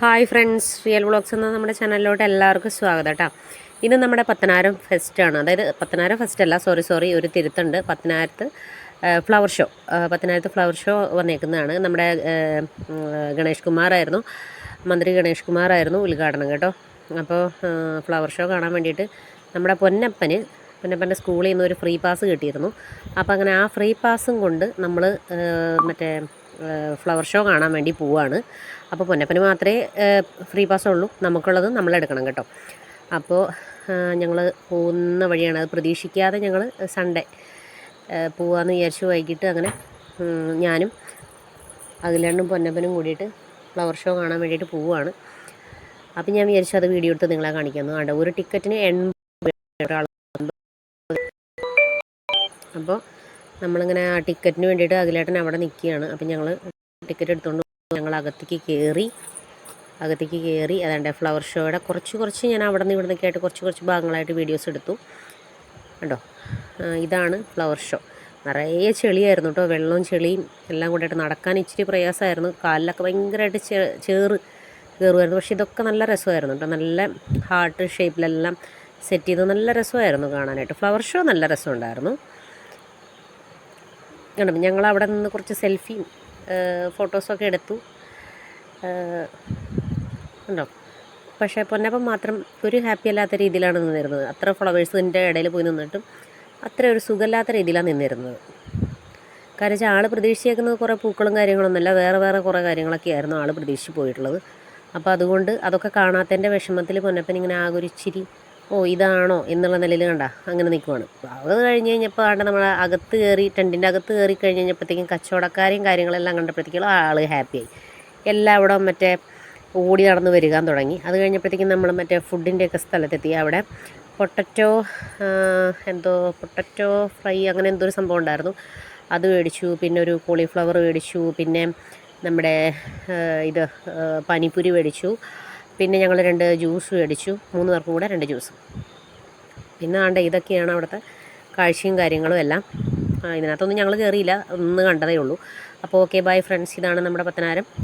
Hi friends real vlogs എന്ന നമ്മുടെ ചാനലിലോട്ട് എല്ലാവർക്കും സ്വാഗതം കേട്ടോ. ഇന്ന് നമ്മുടെ പത്തനാരം ഫെസ്റ്റാണ് അതായത് പത്തനാരം ഫെസ്റ്റ് അല്ല സോറി സോറി ഒരു തിരുത്തുണ്ട്. പത്തനാരത്ത് ഫ്ലവർ ഷോ പത്തനാരത്ത് ഫ്ലവർ ഷോ വന്നേക്കുന്നതാണ്. നമ്മുടെ ഗണേഷ് കുമാറായിരുന്നു മന്ത്രി ഗണേഷ് കുമാറായിരുന്നു ഉദ്ഘാടനം കേട്ടോ. അപ്പോൾ ഫ്ലവർ ഷോ കാണാൻ വേണ്ടിയിട്ട് നമ്മുടെ പൊന്നപ്പന് പൊന്നപ്പന്റെ സ്കൂളിൽ നിന്ന് ഒരു ഫ്രീ പാസ് കിട്ടിയിരുന്നു. അപ്പോൾ അങ്ങനെ ആ ഫ്രീ പാസും കൊണ്ട് നമ്മൾ മറ്റേ ഫ്ലവർ ഷോ കാണാൻ വേണ്ടി പോവാണ്. അപ്പോൾ പൊന്നപ്പന് മാത്രമേ ഫ്രീ പാസ് ഉള്ളൂ. നമുക്കുള്ളത് നമ്മളെടുക്കണം കേട്ടോ. അപ്പോൾ ഞങ്ങൾ പോകുന്ന വഴിയാണ്. അത് പ്രതീക്ഷിക്കാതെ ഞങ്ങൾ സൺഡേ പോവാന്ന് വിചാരിച്ചു വൈകിട്ട് അങ്ങനെ ഞാനും അഖിലണ്ണും പൊന്നപ്പനും കൂടിയിട്ട് ഫ്ലവർ ഷോ കാണാൻ വേണ്ടിയിട്ട് പോവുകയാണ് അപ്പോൾ ഞാൻ വിചാരിച്ചു അത് വീഡിയോ എടുത്ത് നിങ്ങളെ കാണിക്കാമെന്ന് കണ്ടോ? ഒരു ടിക്കറ്റിന് എൺപത് അപ്പോൾ നമ്മളിങ്ങനെ ആ ടിക്കറ്റിന് വേണ്ടിയിട്ട് അഖിലേട്ടൻ അവിടെ നിൽക്കുകയാണ്. അപ്പം ഞങ്ങൾ ടിക്കറ്റ് എടുത്തുകൊണ്ട് ഞങ്ങൾ അകത്തേക്ക് കയറി അകത്തേക്ക് കയറി അതാണ്ട് ഫ്ലവർ ഷോയുടെ കുറച്ച് കുറച്ച് ഞാൻ അവിടെ നിന്ന് ഇവിടെ നിന്നൊക്കെ ആയിട്ട് കുറച്ച് കുറച്ച് ഭാഗങ്ങളായിട്ട് വീഡിയോസ് എടുത്തു. കണ്ടോ? ഇതാണ് ഫ്ലവർ ഷോ. നിറയെ ചെളിയായിരുന്നു കേട്ടോ. വെള്ളവും ചെളിയും എല്ലാം കൂടെയായിട്ട് നടക്കാൻ ഇച്ചിരി പ്രയാസമായിരുന്നു. കാലിലൊക്കെ ഭയങ്കരമായിട്ട് ചേറ് കയറുമായിരുന്നു. പക്ഷേ ഇതൊക്കെ നല്ല രസമായിരുന്നു കേട്ടോ. നല്ല ഹാർട്ട് ഷേപ്പിലെല്ലാം സെറ്റ് ചെയ്ത് നല്ല രസമായിരുന്നു കാണാനായിട്ട്. ഫ്ലവർ ഷോ നല്ല രസമുണ്ടായിരുന്നു. കണ്ടോ. ഞങ്ങൾ അവിടെ നിന്ന് കുറച്ച് സെൽഫിയും ഫോട്ടോസൊക്കെ എടുത്തു. ഉണ്ടോ പക്ഷേ പൊന്നപ്പം മാത്രം ഒരു ഹാപ്പി അല്ലാത്ത രീതിയിലാണ് നിന്നിരുന്നത്. അത്ര ഫ്ലവേഴ്സിന്റെ ഇടയിൽ പോയി നിന്നിട്ടും അത്ര ഒരു സുഖമില്ലാത്ത രീതിയിലാണ് നിന്നിരുന്നത്. കാരണം വെച്ചാൽ ആൾ പ്രതീക്ഷിച്ചേക്കുന്നത് കുറേ പൂക്കളും കാര്യങ്ങളൊന്നുമല്ല. വേറെ വേറെ കുറേ കാര്യങ്ങളൊക്കെ ആയിരുന്നു ആൾ പ്രതീക്ഷിച്ച് പോയിട്ടുള്ളത്. അപ്പോൾ അതുകൊണ്ട് അതൊക്കെ കാണാത്തതിന്റെ വിഷമത്തിൽ പൊന്നപ്പൻ ഇങ്ങനെ ആകെ ഒരു ഇച്ചിരി ഓ ഇതാണോ എന്നുള്ള നിലയിൽ കണ്ട അങ്ങനെ നിൽക്കുവാണ് അത് കഴിഞ്ഞ് കഴിഞ്ഞപ്പോൾ ആണ്ട് നമ്മൾ അകത്ത് കയറി ടെന്റിന്റെ അകത്ത് കയറി കഴിഞ്ഞ് കഴിഞ്ഞപ്പോഴത്തേക്കും കച്ചവടക്കാരെയും കാര്യങ്ങളെല്ലാം കണ്ടപ്പോഴത്തേക്കും ആൾ ഹാപ്പിയായി എല്ലാവിടം മറ്റേ ഓടി നടന്ന് വരികാൻ തുടങ്ങി. അത് കഴിഞ്ഞപ്പോഴത്തേക്കും നമ്മൾ മറ്റേ ഫുഡിന്റെയൊക്കെ സ്ഥലത്തെത്തി. അവിടെ പൊട്ടറ്റോ എന്തോ പൊട്ടറ്റോ ഫ്രൈ അങ്ങനെ എന്തോ ഒരു സംഭവം ഉണ്ടായിരുന്നു. അത് മേടിച്ചു പിന്നെ ഒരു കോളിഫ്ലവർ മേടിച്ചു പിന്നെ നമ്മുടെ ഇത് പാനിപ്പൂരി മേടിച്ചു. പിന്നെ ഞങ്ങൾ രണ്ട് ജ്യൂസ് മേടിച്ചു. മൂന്ന് പേർക്കും കൂടെ രണ്ട് ജ്യൂസ്. പിന്നെ ആണ്ട് ഇതൊക്കെയാണ് അവിടുത്തെ കാഴ്ചയും കാര്യങ്ങളും എല്ലാം. ഇതിനകത്തൊന്നും ഞങ്ങൾ കയറിയില്ല. ഒന്ന് കണ്ടതേ ഉള്ളൂ. അപ്പോൾ ഓക്കെ ബൈ ഫ്രണ്ട്സ് ഇതാണ് നമ്മുടെ പത്തനാരം